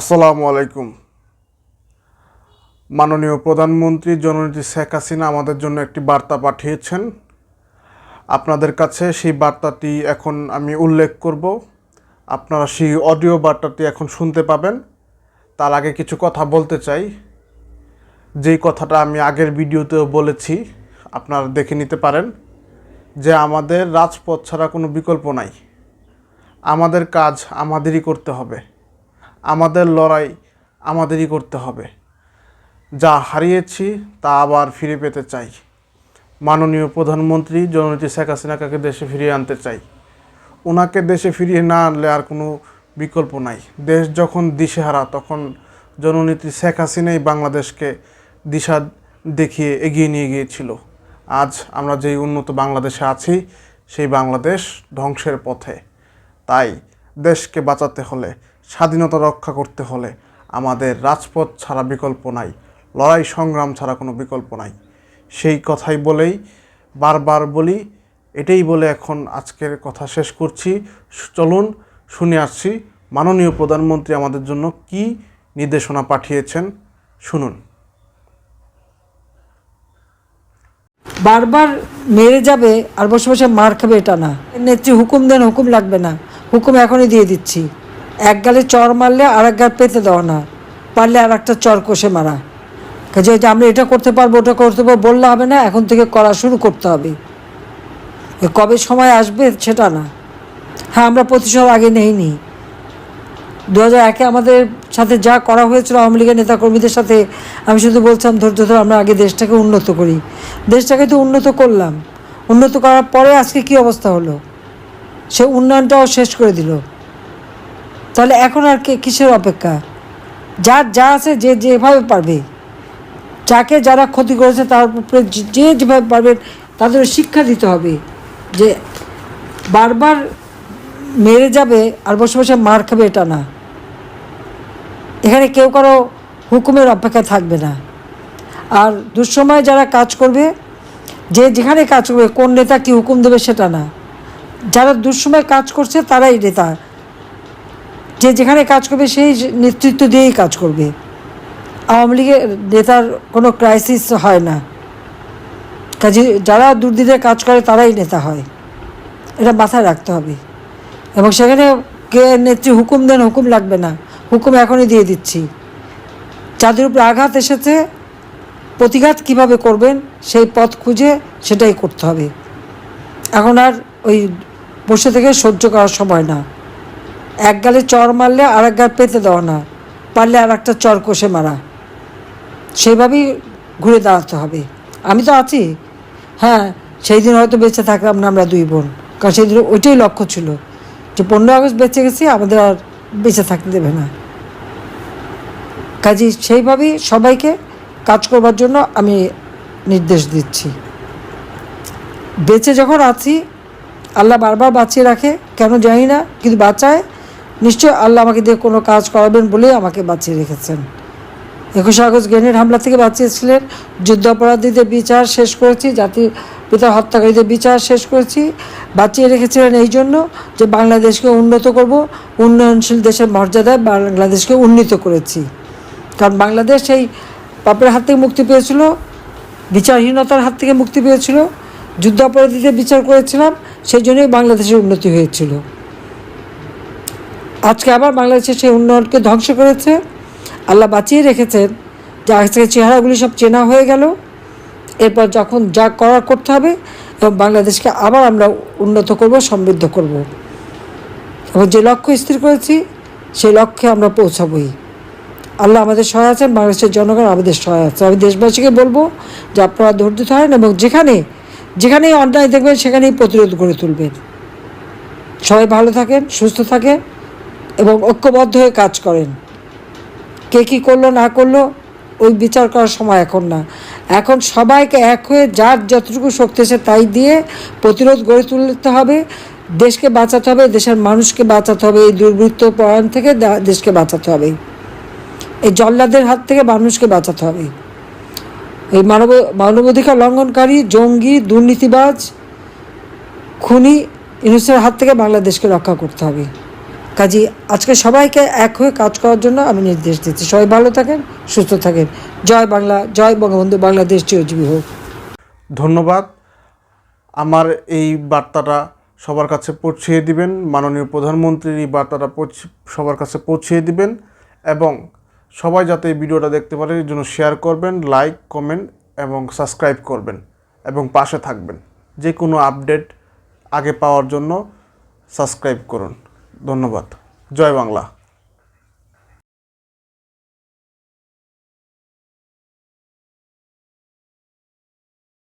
আসসালামু আলাইকুম। মাননীয় প্রধানমন্ত্রী জননেত্রী শেখ হাসিনা আমাদের জন্য একটি বার্তা পাঠিয়েছেন। আপনাদের কাছে সেই বার্তাটি এখন আমি উল্লেখ করব। আপনারা সেই অডিও বার্তাটি এখন শুনতে পাবেন। তার আগে কিছু কথা বলতে চাই। যেই কথাটা আমি আগের ভিডিওতেও বলেছি, আপনারা দেখে নিতে পারেন যে আমাদের রাজপথ ছাড়া কোনো বিকল্প নাই। আমাদের কাজ আমাদেরই করতে হবে। আমাদের লড়াই আমাদেরই করতে হবে। যা হারিয়েছি তা আবার ফিরে পেতে চাই। মাননীয় প্রধানমন্ত্রী জননেত্রী শেখ হাসিনাকে দেশে ফিরিয়ে আনতে চাই। ওনাকে দেশে ফিরিয়ে না আনলে আর কোনো বিকল্প নাই। দেশ যখন দিশেহারা, তখন জননেত্রী শেখ হাসিনাই বাংলাদেশকে দিশা দেখিয়ে এগিয়ে নিয়ে গিয়েছিল। আজ আমরা যেই উন্নত বাংলাদেশে আছি, সেই বাংলাদেশ ধ্বংসের পথে। তাই দেশকে বাঁচাতে হলে স্বাধীনতা রক্ষা করতে হলে আমাদের রাজপথ ছাড়া বিকল্প নাই, লড়াই সংগ্রাম ছাড়া কোনো বিকল্প নাই। সেই কথাই বলেই বারবার বলি, এটাই বলে এখন আজকের কথা শেষ করছি। চলুন শুনে আসছি মাননীয় প্রধানমন্ত্রী আমাদের জন্য কি নির্দেশনা পাঠিয়েছেন। শুনুন। বারবার মেরে যাবে আর বসে বসে মার খাবে এটা না। নেত্রী হুকুম দেন, হুকুম লাগবে না। হুকুম এখনই দিয়ে দিচ্ছি। এক গালে চর মারলে আর এক গাল পেতে দেওয়া না। পারলে আর একটা চর কষে মারা। কাজে যে আমরা এটা করতে পারব, ওটা করতে পারব, বললে হবে না, এখন থেকে করা শুরু করতে হবে। কবে সময় আসবে সেটা না। হ্যাঁ আমরা প্রতিশোধ আগে নেইনি। দু হাজার একে আমাদের সাথে যা করা হয়েছিল আওয়ামী লীগের নেতাকর্মীদের সাথে, আমি শুধু বলছিলাম, ধৈর্য ধরে আমরা আগে দেশটাকে উন্নত করি। দেশটাকে তো উন্নত করলাম। উন্নত করার পরে আজকে কি অবস্থা হলো? সে উন্নয়নটাও শেষ করে দিল। তাহলে এখন আর কে কিসের অপেক্ষা? যার যা আছে যে যেভাবে পারবে। যাকে যারা ক্ষতি করেছে তার উপরে যে যেভাবে পারবে তাদের শিক্ষা দিতে হবে যে বারবার মেরে যাবে আর বসে বসে মার খাবে এটা না। এখানে কেউ কারও হুকুমের অপেক্ষা থাকবে না। আর দুঃসময় যারা কাজ করবে, যে যেখানে কাজ করবে, কোন নেতা কি হুকুম দেবে সেটা না। যারা দুঃসময় কাজ করছে তারাই নেতা। যে যেখানে কাজ করবে সেই নেতৃত্ব দিয়েই কাজ করবে। আওয়ামী লীগের নেতার কোনো ক্রাইসিস হয় না। কাজে যারা দুর্দিনে কাজ করে তারাই নেতা হয়। এটা মাথায় রাখতে হবে। এবং সেখানে কে নেত্রী হুকুম দেন হুকুম লাগবে না। হুকুম এখনই দিয়ে দিচ্ছি। যাদের উপরে আঘাত এসেছে, প্রতিঘাত কীভাবে করবেন, সেই পথ খুঁজে সেটাই করতে হবে। এখন আর ওই বসে থেকে সহ্য করার সময় না। এক গালে চর মারলে আর এক গাল পেতে দেওয়া না। পারলে আর একটা চর কষে মারা। সেইভাবেই ঘুরে দাঁড়াতে হবে। আমি তো আছি। হ্যাঁ সেই দিন হয়তো বেঁচে থাকলাম না আমরা দুই বোন। কারণ সেই দিন ওইটাই লক্ষ্য ছিল যে পনেরো আগস্ট বেঁচে গেছি, আমাদের আর বেঁচে থাকতে দেবে না। কাজে সেইভাবেই সবাইকে কাজ করবার জন্য আমি নির্দেশ দিচ্ছি। বেঁচে যখন আছি, আল্লাহ বারবার বাঁচিয়ে রাখে, কেন জানি না, কিন্তু বাঁচায় নিশ্চয় আল্লাহ আমাকে দিয়ে কোনো কাজ করাবেন বলেই আমাকে বাঁচিয়ে রেখেছেন। একুশে আগস্ট গ্রেনেড হামলা থেকে বাঁচিয়েছিলেন। যুদ্ধাপরাধীদের বিচার শেষ করেছি, জাতির পিতা হত্যাকারীদের বিচার শেষ করেছি, বাঁচিয়ে রেখেছিলেন এই জন্য যে বাংলাদেশকে উন্নত করব, উন্নয়নশীল দেশের মর্যাদায় বাংলাদেশকে উন্নীত করেছি। কারণ বাংলাদেশ সেই পাপের হাত থেকে মুক্তি পেয়েছিল, বিচারহীনতার হাত থেকে মুক্তি পেয়েছিল যুদ্ধাপরাধীদের বিচার করেছিলাম, সেই জন্যই বাংলাদেশের উন্নতি হয়েছিল। আজকে আবার বাংলাদেশের সেই উন্নয়নকে ধ্বংস করেছে। আল্লাহ বাঁচিয়ে রেখেছেন। যে আজকে চেহারাগুলি সব চেনা হয়ে গেল। এরপর যখন যা করার করতে হবে এবং বাংলাদেশকে আবার আমরা উন্নত করব, সমৃদ্ধ করব। এবং যে লক্ষ্য স্থির করেছি, সেই লক্ষ্যে আমরা পৌঁছাবই। আল্লাহ আমাদের সহায় আছেন, বাংলাদেশের জনগণ আমাদের সহায় আছে। আমি দেশবাসীকে বলব, যে আপনারা ধৈর্য ধরেন এবং যেখানে, যেখানেই অন্যায় দেখবেন, সেখানেই প্রতিরোধ গড়ে তুলবেন। সবাই ভালো থাকেন, সুস্থ থাকেন। এবং ঐক্যবদ্ধ হয়ে কাজ করেন। কে কী করল, না করল, ওই বিচার করার সময় এখন না। এখন সবাইকে এক হয়ে যার যতটুকু শক্তি আছে তাই দিয়ে প্রতিরোধ গড়ে তুলতে হবে, দেশকে বাঁচাতে হবে, দেশের মানুষকে বাঁচাতে হবে, এই দুর্বৃত্ত পয়ন থেকে দেশকে বাঁচাতে হবে। এই জল্লাদের হাত থেকে মানুষকে বাঁচাতে হবে। এই মানব, মানবাধিকার লঙ্ঘনকারী, জঙ্গি, দুর্নীতিবাজ, খুনি, ইনুসের হাত থেকে বাংলাদেশকে রক্ষা করতে হবে। কাজী আজকে সবাইকে এক হয়ে কাজ করার জন্য আমি নির্দেশ দিচ্ছি। সবাই ভালো থাকেন, সুস্থ থাকেন। জয় বাংলা, জয় বঙ্গবন্ধু বাংলাদেশ চিরজীবী হোক। ধন্যবাদ। আমার এই বার্তাটা সবার কাছে পৌঁছিয়ে দিবেন। মাননীয় প্রধানমন্ত্রীর এই বার্তাটা সবার কাছে পৌঁছিয়ে দিবেন এবং সবাই যাতে এই ভিডিওটা দেখতে পারে, এর জন্য শেয়ার করবেন লাইক কমেন্ট এবং সাবস্ক্রাইব করবেন এবং পাশে থাকবেন। যে কোনো আপডেট আগে পাওয়ার জন্য সাবস্ক্রাইব করুন। ধন্যবাদ। জয় বাংলা।